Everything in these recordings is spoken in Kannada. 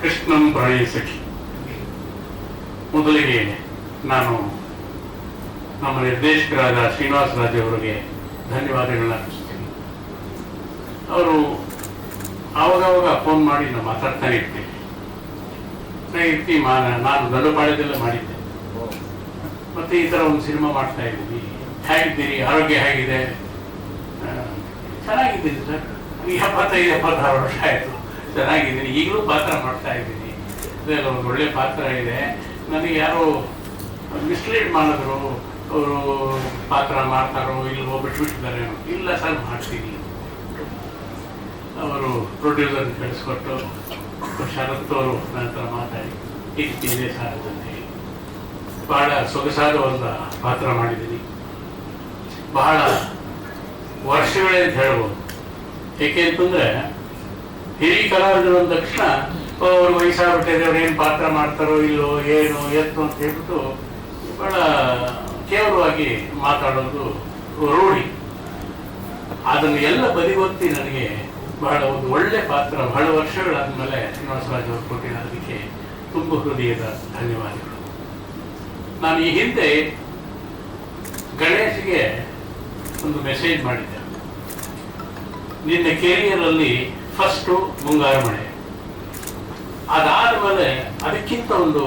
ಕೃಷ್ಣಂ ಪ್ರಣಯ ಸಖಿ ಮೊದಲಿಗೆ ನಾನು ನಮ್ಮ ನಿರ್ದೇಶಕರಾದ ಶ್ರೀನಿವಾಸ ರಾಜ್ ಅವರಿಗೆ ಧನ್ಯವಾದಗಳನ್ನ ಅರ್ಪಿಸ್ತೀನಿ ಅವರು ಆವಾಗವಾಗ ಫೋನ್ ಮಾಡಿ ನಾನು ಮಾತಾಡ್ತಾನೆ ಇರ್ತೀನಿ. ಸ್ನೇಹಿತಿ ಮಾನ ನಾನು ದೊಡ್ಡಪಾಳ್ಯದಲ್ಲೇ ಮಾಡಿದ್ದೆ. ಮತ್ತೆ ಈ ಥರ ಒಂದು ಸಿನಿಮಾ ಮಾಡ್ತಾ ಇದ್ದೀನಿ. ಹೇಗಿದ್ದೀರಿ? ಆರೋಗ್ಯ ಹೇಗಿದೆ? ಚೆನ್ನಾಗಿದ್ದೀನಿ ಸರ್. ಎಪ್ಪತ್ತೈದು, ಎಪ್ಪತ್ತಾರು ವರ್ಷ ಆಯಿತು. ಚೆನ್ನಾಗಿದ್ದೀನಿ. ಈಗಲೂ ಪಾತ್ರ ಮಾಡ್ತಾ ಇದ್ದೀನಿ. ಇದೆಲ್ಲ ಒಂದು ಒಳ್ಳೆ ಪಾತ್ರ ಇದೆ. ನನಗೆ ಯಾರೋ ಮಿಸ್ಲೀಡ್ ಮಾಡಿದ್ರು. ಅವರು ಪಾತ್ರ ಮಾಡ್ತಾರೋ ಇಲ್ವೋ ಬಿಟ್ಬಿಟ್ಟಿದ್ದಾರೆ ಇಲ್ಲ ಸರ್ ಮಾಡ್ತೀನಿ ಅವರು ಪ್ರೊಡ್ಯೂಸರ್ ಕಳಿಸ್ಕೊಟ್ಟು ಶರತ್ ಅವರು ನಂತರ ಮಾತಾಡಿ. ಸರ್ ಹೇಳಿ. ಬಹಳ ಸೊಗಸಾದ ಒಂದು ಪಾತ್ರ ಮಾಡಿದ್ದೀನಿ. ಬಹಳ ವರ್ಷಗಳೇ ಅಂತ ಹೇಳ್ಬೋದು. ಏಕೆ ಅಂತಂದ್ರೆ, ಹಿರಿಯ ಕಲಾವಿದರು ಅಂದ ತಕ್ಷಣ ಅವರು ವಯಸ್ಸಾಗ್ಬಿಟ್ಟಿದೆ ಅವ್ರು ಏನು ಪಾತ್ರ ಮಾಡ್ತಾರೋ ಇಲ್ಲೋ, ಏನು, ಎತ್ತು ಅಂತ ಹೇಳ್ಬಿಟ್ಟು ಬಹಳ ಕೇವಲವಾಗಿ ಮಾತಾಡೋದು ರೂಢಿ. ಅದನ್ನು ಎಲ್ಲ ಬದಿಗೊತ್ತಿ ನನಗೆ ಬಹಳ ಒಂದು ಒಳ್ಳೆ ಪಾತ್ರ, ಬಹಳ ವರ್ಷಗಳಾದ್ಮೇಲೆ ಶ್ರೀನಿವಾಸರಾಜ್ ಅವರು ಕೊಟ್ಟಿರೋದಕ್ಕೆ ತುಂಬ ಹೃದಯದ ಧನ್ಯವಾದಗಳು. ನಾನು ಈ ಹಿಂದೆ ಗಣೇಶ್ಗೆ ಒಂದು ಮೆಸೇಜ್ ಮಾಡಿದ್ದೆ. ನಿನ್ನ ಕೆರಿಯರಲ್ಲಿ ಫಸ್ಟು ಮುಂಗಾರು ಮಳೆ. ಅದಾದ ಮೇಲೆ ಅದಕ್ಕಿಂತ ಒಂದು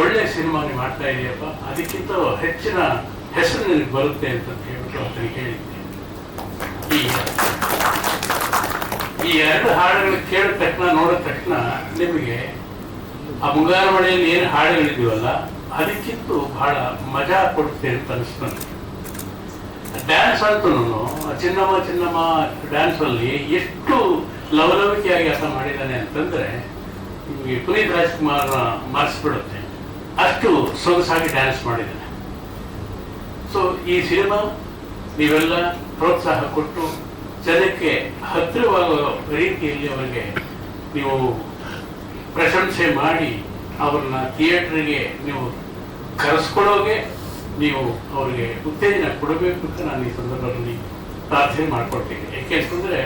ಒಳ್ಳೆ ಸಿನಿಮಾ ನೀವು ಮಾಡ್ತಾ ಇದೆಯಪ್ಪ, ಅದಕ್ಕಿಂತ ಹೆಚ್ಚಿನ ಹೆಸರು ನಿನಗೆ ಬರುತ್ತೆ ಅಂತ ಹೇಳ್ಬಿಟ್ಟು ಅದನ್ನು ಹೇಳಿದ್ದೆ. ಈ ಈ ಎರಡು ಹಾಡುಗಳು ಕೇಳಿದ ತಕ್ಷಣ, ನೋಡಿದ ತಕ್ಷಣ ನಿಮಗೆ ಆ ಮುಂಗಾರು ಮಳೆಯಲ್ಲಿ ಏನು ಹಾಡುಗಳಿದೀವಲ್ಲ, ಅದಕ್ಕಿಂತ ಬಹಳ ಮಜಾ ಕೊಡುತ್ತೆ ಅಂತ ಅನಿಸ್ತು ಡ್ಯಾನ್ಸ್ ಅಂತೂ ಚಿನ್ನಮ್ಮ ಚಿನ್ನಮ್ಮ ಡ್ಯಾನ್ಸ್ ಅಲ್ಲಿ ಎಷ್ಟು ಲವಲವಿಕೆಯಾಗಿ ಆತ ಮಾಡಿದ್ದಾನೆ ಅಂತಂದ್ರೆ ನಿಮಗೆ ಪುನೀತ್ ರಾಜ್ಕುಮಾರ್ ಮರೆಸ್ಬಿಡುತ್ತೆ. ಅಷ್ಟು ಸೊಗಸಾಗಿ ಡ್ಯಾನ್ಸ್ ಮಾಡಿದ್ದಾನೆ. ಸೊ ಈ ಸಿನಿಮಾ ನೀವೆಲ್ಲ ಪ್ರೋತ್ಸಾಹ ಕೊಟ್ಟು, ಜನಕ್ಕೆ ಹತ್ತಿರವಾಗುವ ರೀತಿಯಲ್ಲಿ ಅವರಿಗೆ ನೀವು ಪ್ರಶಂಸೆ ಮಾಡಿ, ಅವ್ರನ್ನ ಥಿಯೇಟ್ರಿಗೆ ನೀವು ಕರೆಸ್ಕೊಳ್ಳೋಗೆ ನೀವು ಅವರಿಗೆ ಉತ್ತೇಜನ ಕೊಡಬೇಕು ಅಂತ ನಾನು ಈ ಸಂದರ್ಭದಲ್ಲಿ ಪ್ರಾರ್ಥನೆ ಮಾಡ್ಕೊಳ್ತೀನಿ. ಯಾಕೆ ಅಂತಂದ್ರೆ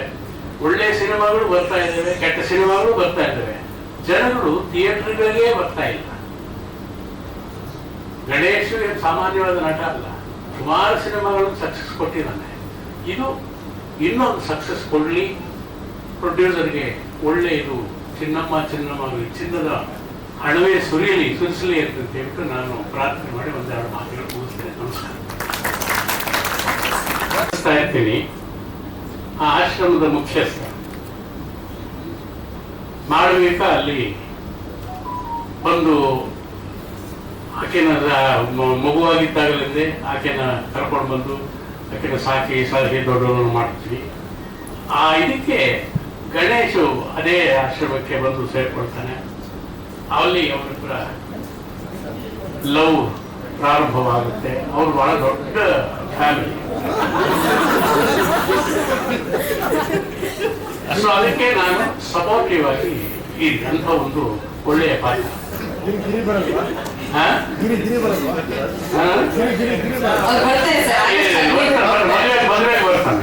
ಒಳ್ಳೆಯ ಸಿನಿಮಾಗಳು ಬರ್ತಾ ಇದ್ದಾವೆ, ಕೆಟ್ಟ ಸಿನಿಮಾಗಳು ಬರ್ತಾ ಇದ್ದಾವೆ. ಜನಗಳು ಥಿಯೇಟರ್ಗಳಿಗೆ ಬರ್ತಾ ಇಲ್ಲ. ಗಣೇಶ್ ಸಾಮಾನ್ಯವಾದ ನಟ ಅಲ್ಲ. ಸುಮಾರು ಸಿನಿಮಾಗಳು ಸಕ್ಸಸ್ ಕೊಟ್ಟಿದ್ದಾನೆ. ಇದು ಇನ್ನೊಂದು ಸಕ್ಸಸ್ ಕೊಡಲಿ. ಪ್ರೊಡ್ಯೂಸರ್ಗೆ ಒಳ್ಳೆ ಇದು ಚಿನ್ನಮ್ಮ ಚಿನ್ನಮ್ಮ ಚಿನ್ನದ ಹಣವೇ ಸುರಿಯಲಿ, ಸುರಿಸಲಿ ಅಂತ ಹೇಳ್ಬಿಟ್ಟು ನಾನು ಪ್ರಾರ್ಥನೆ ಮಾಡಿ ಒಂದೆರಡು ಮಾತುಗಳು ಮುಗಿಸ್ತೇನೆ. ನಮಸ್ಕಾರ. ಇರ್ತೀನಿ. ಆ ಆಶ್ರಮದ ಮುಖ್ಯಸ್ಥ. ಮಾಡಬೇಕ ಅಲ್ಲಿ ಒಂದು ಆಕೆನ ಮಗುವಾಗಿದ್ದಾಗಲಿಂದ ಆಕೆನ ಕರ್ಕೊಂಡು ಬಂದು ಆಕೆನ ಸಾಕಿ ಸಲಹೆ ದೊಡ್ಡವನ್ನು ಮಾಡ್ತೀವಿ. ಆ ಇದಕ್ಕೆ ಗಣೇಶು ಅದೇ ಆಶ್ರಮಕ್ಕೆ ಬಂದು ಸೇರ್ಕೊಳ್ತಾನೆ. ಅಲ್ಲಿ ಅವರ ಕೂಡ ಲವ್ ಪ್ರಾರಂಭವಾಗುತ್ತೆ. ಅವ್ರು ಬಹಳ ದೊಡ್ಡ ಫ್ಯಾಮಿಲಿ ಸೊ ಅದಕ್ಕೆ ನಾನು ಸಪೋರ್ಟಿವ್ ಆಗಿ ಈ ಅಂತ ಒಂದು ಒಳ್ಳೆಯ ಪಾತ್ರ ಬರ್ತಾನೆ,